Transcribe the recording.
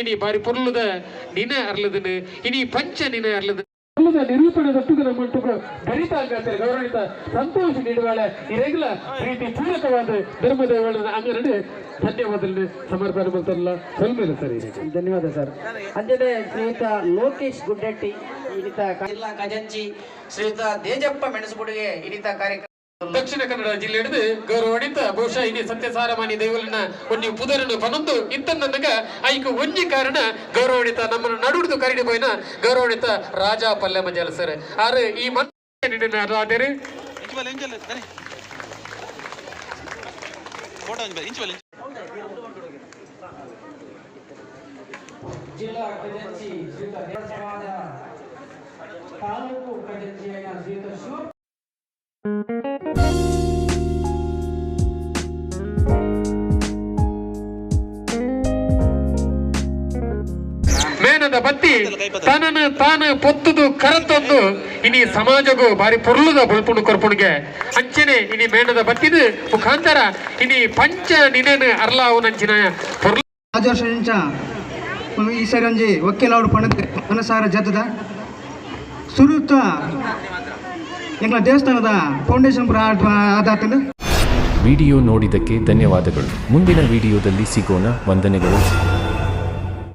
ಇನಿ ಬಾರಿ ಪೊರ್ಲುದ ನಿನ ಅರ್ಲದನು ಇನಿ ಪಂಚ ನಿನ ಅರ್ಲದ ಪೊರ್ಲುದ ನಿರೂಪಣೆ ದೊಟ್ಟುಗ ನಮ್ಮಂಟುಗ ಗರಿತಾಂಗಾತೆ ಗೌರವಿತ ಸಂತೋಷ ನೀಡುವಾಳ. ಇರೆಗ್ಲ ಪ್ರೀತಿ ಪೂರಕವಾದ ಧರ್ಮದೇವಳ ಅಂಗನಡೆ ಧನ್ಯವಾದಗಳು ಸಮರ್ಪಣೆ ಮಾಡ್ತಾರಲ್ಲ. ಸ್ವಲ್ಪ ಸರ್ ಧನ್ಯವಾದ ಸರ್. ಅಂಜನೆ ಶ್ರೀಯುತ ಲೋಕೇಶ್ ಗುಡ್ಡಟ್ಟಿ ಇನಿತ ಖಜಾಂಚಿ ಶ್ರೀಯುತ ದೇಜಪ್ಪ ಮೆಣಸುಗುಡಿಗೆ ಇನಿತ ಕಾರ್ಯಕ್ರಮ ದಕ್ಷಿಣ ಕನ್ನಡ ಜಿಲ್ಲೆ ಹಿಡಿದು ಗೌರವಾನ್ವಿತ ಬಹುಶಃ ಇನಿ ಸತ್ಯಸಾರಮಾನಿ ದೇವಲನ್ನ ಒಂಜಿ ಪುದರನ್ನು ಪನೊಂದು ಇತ್ತನ್ನಗ ಐಕ ಒಂಜಿ ಕಾರಣ ಗೌರವಾನ್ವಿತ ನಮ್ಮನ್ನು ನಡುಡಿದು ಕರಡಿ ಪೋಯಿನ ಗೌರವಾನ್ವಿತ ರಾಜಾ ಪಲ್ಲೆ ಮಂಜಾಲ ಸರ್. ಆರು ಈ ಬಲ್ಲ ಜಿಲ್ಲಾ ಖಜಾಂಚಿ ಶ್ರೀಯುತ ತಾಲೂಕು ಶಿವ ಬತ್ತಿ ತಾನನ ತಾನ ಪೊತ್ತುದು ಕರತೊಂದು ಇನಿ ಸಮಾಜಗೂ ಬಾರಿ ಪೊರ್ಲುದ ಬುಳ್ಪುಣು ಕೊರ್ಪುಣಿಗೆ ಅಂಚನೆ ಇನಿ ಮೇಣದ ಬತ್ತಿದು ಮುಖಾಂತರ ಇನಿ ಪಂಚ ನಿನೆನ ಅರ್ಲಾವು ನಂಚಿನ ರಾಜರ್ಷ ಇಂಚ ಈ ಸರಿ ಒಂಜಿ ಒಕ್ಕಿಲಾವಡು ಪಣದ ಮನಸಾರ ಜತದ ಸುರುತ್ತ ಎಂಗ್ಲ ದೇವಸ್ಥಾನದ ಫೌಂಡೇಶನ್ ಆದಾತಂದು ವಿಡಿಯೋ ನೋಡಿದ್ದಕ್ಕೆ ಧನ್ಯವಾದಗಳು. ಮುಂದಿನ ವಿಡಿಯೋದಲ್ಲಿ ಸಿಗೋಣ. ವಂದನೆಗಳು.